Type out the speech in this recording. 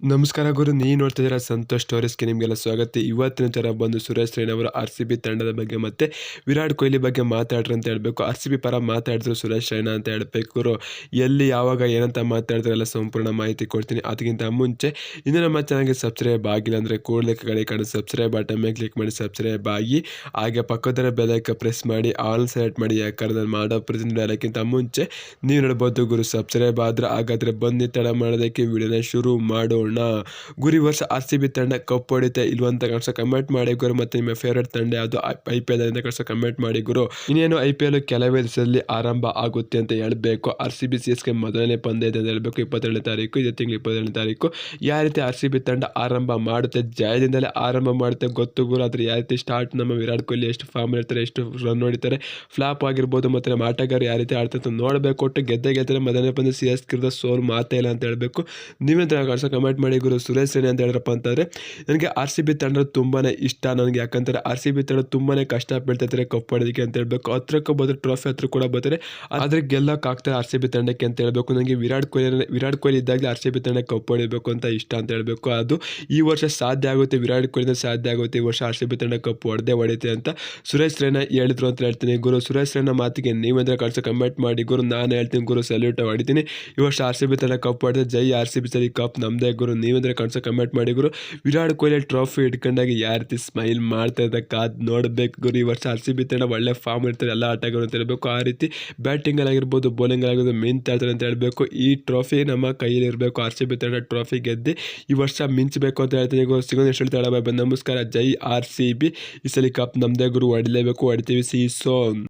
ನಮಸ್ಕಾರ ಗುರು ನೀ ನೋಡ್ತಾ ಇದ್ದೀರಾ ಸಂತೋಷ್ ಸ್ಟೋರೀಸ್ಗೆ ನಿಮಗೆಲ್ಲ ಸ್ವಾಗತ. ಇವತ್ತಿನ ಥರ ಬಂದು ಸುರೇಶ್ ರೈನ್ ಅವರು ಆರ್ ಸಿ ಬಿ ತಂಡದ ಬಗ್ಗೆ ಮತ್ತೆ ವಿರಾಟ್ ಕೊಹ್ಲಿ ಬಗ್ಗೆ ಮಾತಾಡ್ರಿ ಅಂತ ಹೇಳಬೇಕು. ಆರ್ ಸಿ ಬಿ ಪರ ಮಾತಾಡಿದ್ರು ಸುರೇಶ್ ರೈನಾ ಅಂತ ಹೇಳಬೇಕು ಎಲ್ಲಿ, ಯಾವಾಗ, ಏನಂತ ಮಾತಾಡಿದ್ರೆ ಎಲ್ಲ ಸಂಪೂರ್ಣ ಮಾಹಿತಿ ಕೊಡ್ತೀನಿ. ಅದಕ್ಕಿಂತ ಮುಂಚೆ ಇನ್ನು ನಮ್ಮ ಚಾನಲ್ಗೆ ಸಬ್ಸ್ಕ್ರೈಬ್ ಆಗಿಲ್ಲ ಅಂದರೆ ಕೂಡಲೇ ಕಡೆ ಕಡೆ ಸಬ್ಸ್ಕ್ರೈಬ್ ಬಟನ್ ಮೇಲೆ ಕ್ಲಿಕ್ ಮಾಡಿ ಸಬ್ಸ್ಕ್ರೈಬ್ ಆಗಿ, ಹಾಗೆ ಪಕ್ಕದರ ಬೆಲೈಕ ಪ್ರೆಸ್ ಮಾಡಿ ಆಲ್ ಸೆಲೆಕ್ಟ್ ಮಾಡಿ ಯಾಕಂದ್ರೆ ನಾನು ಮಾಡೋ ಪ್ರತಿನಿಧಿ ಅದಕ್ಕಿಂತ ಮುಂಚೆ ನೀವು ನೋಡ್ಬೋದು ಗುರು ಸಬ್ಸ್ಕ್ರೈಬ್ ಆದರೆ ಹಾಗಾದರೆ ಬನ್ನಿ ತಡ ಮಾಡೋದಕ್ಕೆ ವಿಡಿಯೋನ ಶುರು ಮಾಡೋಣ. ಗುರಿ ವರ್ಷ ಆರ್ ಸಿ ಬಿ ತಂಡ ಕಪ್ ಹೊಡಿತಾ ಇಲ್ವಂತ ಕಳ್ಸೋ ಕಮೆಂಟ್ ಮಾಡಿ ಗುರು. ಮತ್ತೆ ನಿಮ್ಮ ಫೇವ್ರೆಟ್ ತಂಡ ಯಾವುದು? ಐ ಪಿ ಎಲ್ ಅಂತ ಕಳ್ಸೋ ಕಮೆಂಟ್ ಮಾಡಿ ಗುರು. ಇನ್ನೇನು ಐ ಪಿ ಎಲ್ ಕೆಲವೇ ದಿವಸದಲ್ಲಿ ಆರಂಭ ಆಗುತ್ತೆ ಅಂತ ಹೇಳಬೇಕು. ಆರ್ ಸಿ ಬಿ, ಸಿ ಎಸ್ಗೆ ಮೊದಲನೇ ಪಂದ್ಯ ಇದೆ ಅಂತ ಹೇಳಬೇಕು. ಇಪ್ಪತ್ತೇಳನೇ ತಾರೀಕು, ಇದೇ ತಿಂಗಳು ಇಪ್ಪತ್ತೇಳನೇ ತಾರೀಕು. ಯಾವ ರೀತಿ ಆರ್ ಸಿ ಬಿ ತಂಡ ಆರಂಭ ಮಾಡುತ್ತೆ? ಜಯದಿಂದಲೇ ಆರಂಭ ಮಾಡುತ್ತೆ ಗೊತ್ತು ಗುರು. ಆದರೆ ಯಾವ ರೀತಿ ಸ್ಟಾರ್ಟ್ ನಮ್ಮ ವಿರಾಟ್ ಕೊಹ್ಲಿ ಎಷ್ಟು ಫಾರ್ಮ್ ಇರ್ತಾರೆ, ಎಷ್ಟು ರನ್ ಹೊಡಿತಾರೆ ಫ್ಲಾಪ್ ಆಗಿರ್ಬೋದು ಮತ್ತು ನಮ್ಮ ಆಟಗಾರರು ಯಾವ ರೀತಿ ಆಡ್ತಾರೆ ಅಂತ ನೋಡಬೇಕು. ಒಟ್ಟು ಗೆದ್ದೆ ಗೆದ್ದರೆ ಮೊದಲನೇ ಪಂದ್ಯ ಸಿ ಎಸ್ ಕಿರ್ದ ಸೋಲ್ ಮಾತೇ ಇಲ್ಲ ಅಂತ ಹೇಳಬೇಕು. ನೀವೇನು ಕಳ್ಸೋ ಕಮೆಂಟ್ ಮಾಡಿ ಗುರು ಸುರೇಶ್ ಸೇನೆ ಅಂತ ಹೇಳಿದ್ರಪ್ಪ ಅಂತಂದರೆ, ನನಗೆ ಆರ್ ಸಿ ಬಿ ತಂಡ ತುಂಬಾ ಇಷ್ಟ ನನಗೆ. ಯಾಕಂತಾರೆ ಆರ್ ಸಿ ಬಿ ತಂಡ ತುಂಬಾ ಕಷ್ಟ ಇದ್ದಾರೆ ಕಪ್ ಆಡೋದಕ್ಕೆ ಅಂತ ಹೇಳಬೇಕು. ಹತ್ರಕ್ಕೆ ಬಂದರೆ ಟ್ರೋಫಿ ಹತ್ರ ಕೂಡ ಬರ್ತಾರೆ ಆದರೆ ಗೆಲ್ಲಕ್ಕೆ ಆಗ್ತಾರೆ ಆರ್ ಸಿ ಬಿ ತಂಡಕ್ಕೆ ಅಂತ ಹೇಳಬೇಕು. ನನಗೆ ವಿರಾಟ್ ಕೊಹ್ಲಿ ವಿರಾಟ್ ಕೊಹ್ಲಿ ಇದ್ದಾಗಲೇ ಆರ್ ಸಿ ಬಿ ತಂಡ ಕಪ್ ಹೊಡಿಬೇಕು ಅಂತ ಇಷ್ಟ ಅಂತ ಹೇಳಬೇಕು. ಅದು ಈ ವರ್ಷ ಸಾಧ್ಯ ಆಗುತ್ತೆ. ವಿರಾಟ್ ಕೊಹ್ಲಿಯಿಂದ ಸಾಧ್ಯ ಆಗುತ್ತೆ. ಈ ವರ್ಷ ಆರ್ ಸಿ ಬಿ ತಂಡ ಕಪ್ ಹೊಡೆದೇ ಹೊಡೆಯುತ್ತೆ ಅಂತ ಸುರೇಶ್ ರೈನಾ ಹೇಳಿದ್ರು ಅಂತ ಹೇಳ್ತೀನಿ. ಗುರು ಸುರೇಶ್ ರೈನಾ ಮಾತಿಗೆ ನೀವೇಂದ್ರೆ ಕಳ್ಸೋ ಕಮೆಂಟ್ ಮಾಡಿ. ಗುರು, ನಾನು ಹೇಳ್ತೀನಿ. ಗುರು ಸಲ್ಯೂಟ್ ಹೊಡಿತೀನಿ. ಈ ವರ್ಷ ಆರ್ ಸಿ ಬಿ ತಂಡ ಕಪ್ ಹೊಡೆದ್ರೆ ಜೈ ಆರ್ ಸಿ ಬಿ ಸರಿ ಕಪ್ ನಮ್ಮದೇ ಗುರು. ನೀವಂದ್ರೆ ಕಾಣಿಸೋ ಕಮೆಂಟ್ ಮಾಡಿ ಗುರು ವಿರಾಟ್ ಕೊಹ್ಲಿ ಟ್ರಾಫಿ ಇಟ್ಕೊಂಡಾಗ ಯಾವ ರೀತಿ ಸ್ಮೈಲ್ ಮಾಡ್ತಾ ಇದ್ದ ಕಾದ್ ನೋಡಬೇಕು ಗುರು. ಈ ವರ್ಷ ಆರ್ ಸಿ ಬಿ ತಂಡ ಒಳ್ಳೆ ಫಾರ್ಮ್ ಇರ್ತಾರೆ ಎಲ್ಲ ಆಟಗಾರರು ಅಂತ ಹೇಳಬೇಕು. ಆ ರೀತಿ ಬ್ಯಾಟಿಂಗ್ ಆಗಿರ್ಬೋದು ಬೌಲಿಂಗ್ ಆಗಿರ್ಬೋದು ಮಿಂತಾಡ್ತಾರೆ ಅಂತ ಹೇಳಬೇಕು. ಈ ಟ್ರೋಫಿ ನಮ್ಮ ಕೈಯಲ್ಲಿ ಇರಬೇಕು. ಆರ್ ಸಿ ಬಿ ತಂಡ ಟ್ರಾಫಿ ಗೆದ್ದು ಈ ವರ್ಷ ಮಿಂಚಬೇಕು ಅಂತ ಹೇಳ್ತೀನಿ ಗುರು. ಸಿಗೋದು ಎಷ್ಟು ಹೇಳ್ತಾಳೆ ನಮಸ್ಕಾರ. ಜೈ ಆರ್ ಸಿ ಬಿ ಈ ಸಲ ಕಪ್ ನಮ್ಮದೇ ಗುರು. ಹೊಡಿಲೇಬೇಕು. ಹೊಡಿತೀವಿ. ಸಿ ಸೋನ್